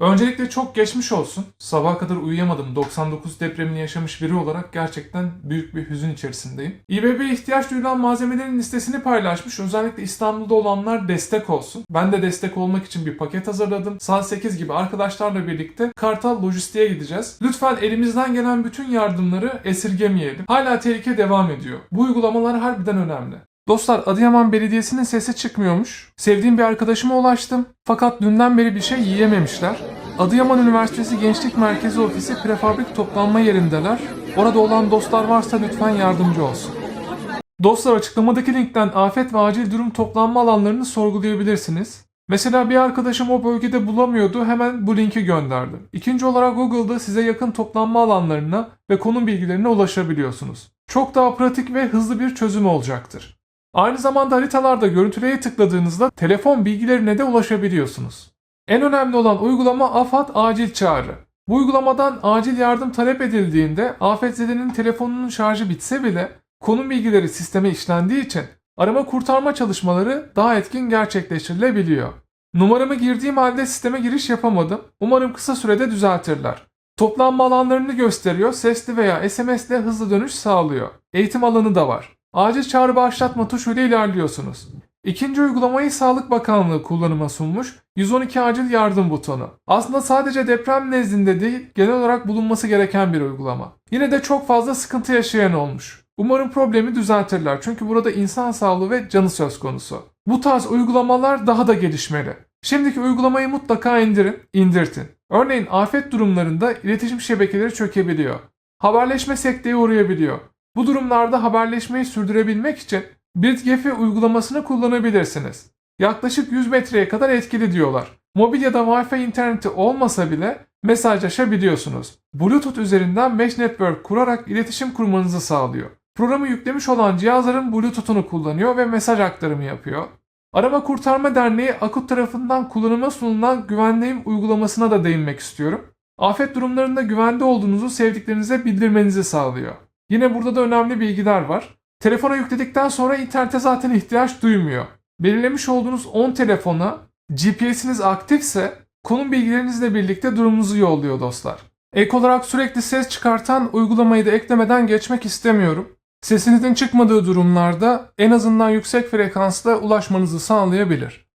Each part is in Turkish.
Öncelikle çok geçmiş olsun. Sabaha kadar uyuyamadım. 99 depremini yaşamış biri olarak gerçekten büyük bir hüzün içerisindeyim. İBB ihtiyaç duyulan malzemelerin listesini paylaşmış. Özellikle İstanbul'da olanlar destek olsun. Ben de destek olmak için bir paket hazırladım. Saat 8 gibi arkadaşlarla birlikte Kartal Lojistik'e gideceğiz. Lütfen elimizden gelen bütün yardımları esirgemeyelim. Hala tehlike devam ediyor. Bu uygulamalar harbiden önemli. Dostlar Adıyaman Belediyesi'nin sesi çıkmıyormuş. Sevdiğim bir arkadaşıma ulaştım. Fakat dünden beri bir şey yiyememişler. Adıyaman Üniversitesi Gençlik Merkezi Ofisi prefabrik toplanma yerindeler. Orada olan dostlar varsa lütfen yardımcı olsun. Dostlar açıklamadaki linkten afet ve acil durum toplanma alanlarını sorgulayabilirsiniz. Mesela bir arkadaşım o bölgede bulamıyordu hemen bu linki gönderdim. İkinci olarak Google'da size yakın toplanma alanlarına ve konum bilgilerine ulaşabiliyorsunuz. Çok daha pratik ve hızlı bir çözüm olacaktır. Aynı zamanda haritalarda görüntüleye tıkladığınızda telefon bilgilerine de ulaşabiliyorsunuz. En önemli olan uygulama AFAD Acil Çağrı. Bu uygulamadan acil yardım talep edildiğinde afetzedenin telefonunun şarjı bitse bile konum bilgileri sisteme işlendiği için arama kurtarma çalışmaları daha etkin gerçekleştirilebiliyor. Numaramı girdiğim halde sisteme giriş yapamadım. Umarım kısa sürede düzeltirler. Toplanma alanlarını gösteriyor, sesli veya SMS ile hızlı dönüş sağlıyor. Eğitim alanı da var. Acil çağrı başlatma tuşuyla ilerliyorsunuz. İkinci uygulamayı Sağlık Bakanlığı kullanıma sunmuş 112 acil yardım butonu. Aslında sadece deprem nezdinde değil genel olarak bulunması gereken bir uygulama. Yine de çok fazla sıkıntı yaşayan olmuş. Umarım problemi düzeltirler çünkü burada insan sağlığı ve canı söz konusu. Bu tarz uygulamalar daha da gelişmeli. Şimdiki uygulamayı mutlaka indirin, indirtin. Örneğin afet durumlarında iletişim şebekeleri çökebiliyor. Haberleşme sekteye uğrayabiliyor. Bu durumlarda haberleşmeyi sürdürebilmek için BritGefi uygulamasını kullanabilirsiniz. Yaklaşık 100 metreye kadar etkili diyorlar. Mobil ya da Wi-Fi interneti olmasa bile mesajlaşabiliyorsunuz. Bluetooth üzerinden Mesh Network kurarak iletişim kurmanızı sağlıyor. Programı yüklemiş olan cihazların Bluetooth'unu kullanıyor ve mesaj aktarımı yapıyor. Arama Kurtarma Derneği Akut tarafından kullanıma sunulan güvenliğim uygulamasına da değinmek istiyorum. Afet durumlarında güvende olduğunuzu sevdiklerinize bildirmenizi sağlıyor. Yine burada da önemli bilgiler var. Telefona yükledikten sonra internete zaten ihtiyaç duymuyor. Belirlemiş olduğunuz 10 telefona GPS'iniz aktifse konum bilgilerinizle birlikte durumunuzu yolluyor dostlar. Ek olarak sürekli ses çıkartan uygulamayı da eklemeden geçmek istemiyorum. Sesinizin çıkmadığı durumlarda en azından yüksek frekansla ulaşmanızı sağlayabilir.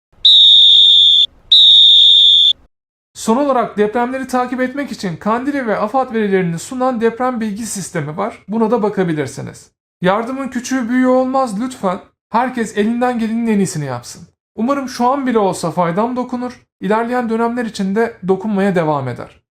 Son olarak depremleri takip etmek için Kandili ve AFAD verilerini sunan deprem bilgi sistemi var. Buna da bakabilirsiniz. Yardımın küçüğü büyüğü olmaz lütfen. Herkes elinden gelenin en iyisini yapsın. Umarım şu an bile olsa faydam dokunur. İlerleyen dönemler için de dokunmaya devam eder.